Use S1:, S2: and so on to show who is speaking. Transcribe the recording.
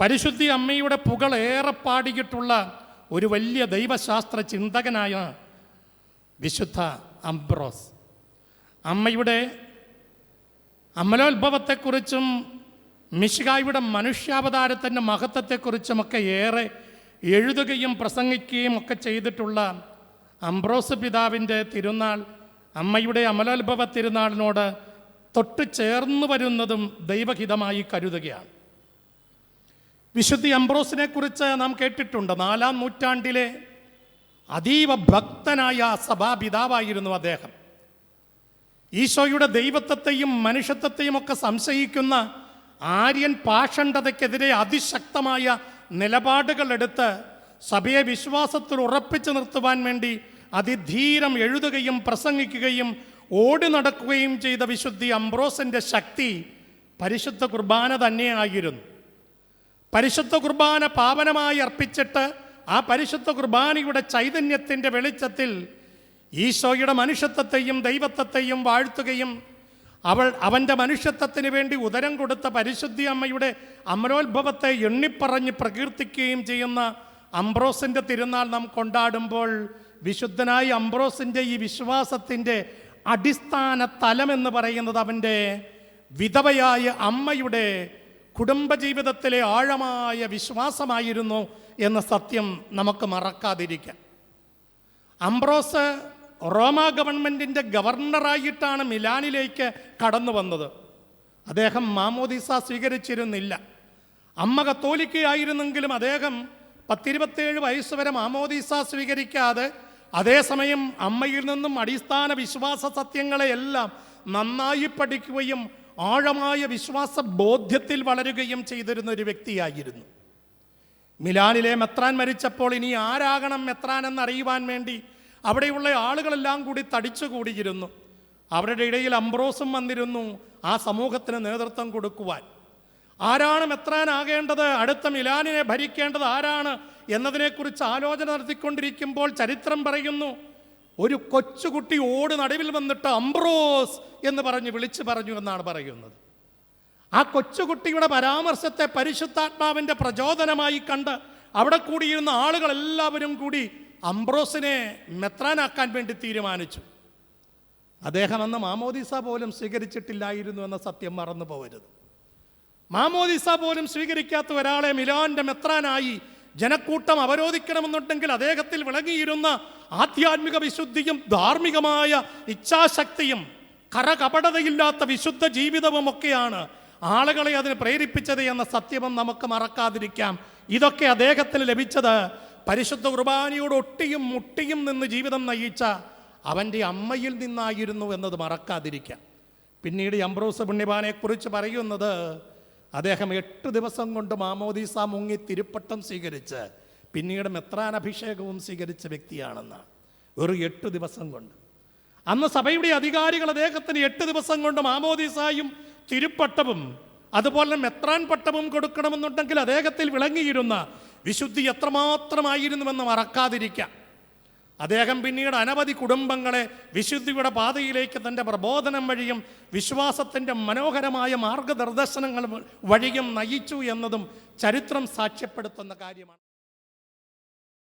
S1: പരിശുദ്ധി അമ്മയുടെ പുകളേറെ പാടിയിട്ടുള്ള ഒരു വലിയ ദൈവശാസ്ത്ര ചിന്തകനായ വിശുദ്ധ അംബ്രോസ്. അമ്മയുടെ അമലോത്ഭവത്തെക്കുറിച്ചും മിശികായുടെ മനുഷ്യാവതാരത്തിന്റെ മഹത്വത്തെക്കുറിച്ചുമൊക്കെ ഏറെ എഴുതുകയും പ്രസംഗിക്കുകയും ഒക്കെ ചെയ്തിട്ടുള്ള അംബ്രോസ് പിതാവിന്റെ തിരുനാൾ അമ്മയുടെ അമലോത്ഭവ തിരുനാളിനോട് തൊട്ട് ചേർന്ന് വരുന്നതും ദൈവഹിതമായി കരുതുകയാണ്. വിശുദ്ധി അംബ്രോസിനെ കുറിച്ച് നാം കേട്ടിട്ടുണ്ട്. നാലാം നൂറ്റാണ്ടിലെ അതീവ ഭക്തനായ സഭാപിതാവായിരുന്നു അദ്ദേഹം. ഈശോയുടെ ദൈവത്വത്തെയും മനുഷ്യത്വത്തെയും ഒക്കെ സംശയിക്കുന്ന ആര്യൻ പാഷണ്ഡതയ്ക്കെതിരെ അതിശക്തമായ നിലപാടുകൾ എടുത്ത് സഭയെ വിശ്വാസത്തിൽ ഉറപ്പിച്ചു നിർത്തുവാൻ വേണ്ടി അതിധീരം എഴുതുകയും പ്രസംഗിക്കുകയും ഓടി നടക്കുകയും ചെയ്ത വിശുദ്ധി അംബ്രോസിന്റെ ശക്തി പരിശുദ്ധ കുർബാന തന്നെയായിരുന്നു. പരിശുദ്ധ കുർബാന പാവനമായി അർപ്പിച്ചിട്ട് ആ പരിശുദ്ധ കുർബാനയുടെ ചൈതന്യത്തിന്റെ വെളിച്ചത്തിൽ ഈശോയുടെ മനുഷ്യത്വത്തെയും ദൈവത്വത്തെയും വാഴ്ത്തുകയും അവൾ അവന്റെ മനുഷ്യത്വത്തിന് വേണ്ടി ഉദരം കൊടുത്ത പരിശുദ്ധി അമ്മയുടെ അമരോത്ഭവത്തെ എണ്ണിപ്പറഞ്ഞ് പ്രകീർത്തിക്കുകയും ചെയ്യുന്ന അംബ്രോസിന്റെ തിരുനാൾ നാം കൊണ്ടാടുമ്പോൾ വിശുദ്ധനായ അംബ്രോസിന്റെ ഈ വിശ്വാസത്തിന്റെ അടിസ്ഥാന തലമെന്ന് പറയുന്നത് അവന്റെ വിധവയായ അമ്മയുടെ കുടുംബജീവിതത്തിലെ ആഴമായ വിശ്വാസമായിരുന്നു എന്ന സത്യം നമുക്ക് മറക്കാതിരിക്കാം. അംബ്രോസ് റോമ ഗവൺമെന്റിന്റെ ഗവർണറായിട്ടാണ് മിലാനിലേക്ക് കടന്നു വന്നത്. അദ്ദേഹം മാമോദിസ സ്വീകരിച്ചിരുന്നില്ല. അമ്മ കത്തോലിക്കയായിരുന്നെങ്കിലും അദ്ദേഹം പത്തിരുപത്തേഴ് വയസ്സ് വരെ മാമോദിസ സ്വീകരിക്കാതെ അതേസമയം അമ്മയിൽ നിന്നും അടിസ്ഥാന വിശ്വാസ സത്യങ്ങളെയെല്ലാം നന്നായി പഠിക്കുകയും ആഴമായ വിശ്വാസ ബോധ്യത്തിൽ വളരുകയും ചെയ്തിരുന്ന ഒരു വ്യക്തിയായിരുന്നു. മിലാനിലെ മെത്രാൻ മരിച്ചപ്പോൾ ഇനി ആരാകണം മെത്രാൻ എന്നറിയുവാൻ വേണ്ടി അവിടെയുള്ള ആളുകളെല്ലാം കൂടി തടിച്ചുകൂടിയിരുന്നു. അവരുടെ ഇടയിൽ അംബ്രോസും വന്നിരുന്നു ആ സമൂഹത്തിന് നേതൃത്വം കൊടുക്കുവാൻ. ആരാണ് മെത്രാനാകേണ്ടത് അടുത്ത മിലാനിനെ ഭരിക്കേണ്ടത് ആരാണ്? എന്നതിനെക്കുറിച്ച് ആലോചന നടത്തിക്കൊണ്ടിരിക്കുമ്പോൾ ചരിത്രം പറയുന്നു ഒരു കൊച്ചുകുട്ടി ഓട് നടുവിൽ വന്നിട്ട് അംബ്രോസ് എന്ന് പറഞ്ഞ് വിളിച്ചു പറഞ്ഞു എന്നാണ് പറയുന്നത്. ആ കൊച്ചുകുട്ടിയുടെ പരാമർശത്തെ പരിശുദ്ധാത്മാവിന്റെ പ്രചോദനമായി കണ്ട് അവിടെ കൂടിയിരുന്ന ആളുകളെല്ലാവരും കൂടി അംബ്രോസിനെ മെത്രാനാക്കാൻ വേണ്ടി തീരുമാനിച്ചു. അദ്ദേഹം അന്ന് മാമോദിസ പോലും സ്വീകരിച്ചിട്ടില്ലായിരുന്നു എന്ന സത്യം മറന്നു പോകരുത് മാമോദിസ പോലും സ്വീകരിക്കാത്ത ഒരാളെ മിലാന്റെ മെത്രാനായി ജനക്കൂട്ടം അവരോധിക്കണമെന്നുണ്ടെങ്കിൽ അദ്ദേഹത്തിൽ വിളങ്ങിയിരുന്ന ആധ്യാത്മിക വിശുദ്ധിയും ധാർമ്മികമായ ഇച്ഛാശക്തിയും കറകപടതയില്ലാത്ത വിശുദ്ധ ജീവിതവും ഒക്കെയാണ് ആളുകളെ അതിന് പ്രേരിപ്പിച്ചത് എന്ന സത്യവും നമുക്ക് മറക്കാതിരിക്കാം. ഇതൊക്കെ അദ്ദേഹത്തിന് ലഭിച്ചത് പരിശുദ്ധ കുർബാനയോട് ഒട്ടിയും മുട്ടിയും നിന്ന് ജീവിതം നയിച്ച അവന്റെ അമ്മയിൽ നിന്നായിരുന്നു എന്നത് മറക്കാതിരിക്കാം. പിന്നീട് അംബ്രോസ് പുണ്യവാനെക്കുറിച്ച് പറയുന്നത് അദ്ദേഹം എട്ട് ദിവസം കൊണ്ട് മാമോദീസ മുങ്ങി തിരുപ്പട്ടം സ്വീകരിച്ച് പിന്നീട് മെത്രാനഭിഷേകവും സ്വീകരിച്ച വ്യക്തിയാണെന്നാണ് ഒരു എട്ട് ദിവസം കൊണ്ട്. അന്ന് സഭയുടെ അധികാരികൾ അദ്ദേഹത്തിന് എട്ട് ദിവസം കൊണ്ട് മാമോദീസായും തിരുപ്പട്ടവും അതുപോലെ മെത്രാൻ പട്ടവും കൊടുക്കണമെന്നുണ്ടെങ്കിൽ അദ്ദേഹത്തിൽ വിളങ്ങിയിരുന്ന വിശുദ്ധി എത്രമാത്രമായിരുന്നുവെന്ന് മറക്കാതിരിക്കാം. അദ്ദേഹം പിന്നീട് അനവധി കുടുംബങ്ങളെ വിശുദ്ധിയുടെ പാതയിലേക്ക് തന്റെ പ്രബോധനം വഴിയും വിശ്വാസത്തിന്റെ മനോഹരമായ മാർഗനിർദ്ദേശങ്ങൾ വഴിയും നയിച്ചു എന്നതും ചരിത്രം സാക്ഷ്യപ്പെടുത്തുന്ന കാര്യമാണ്.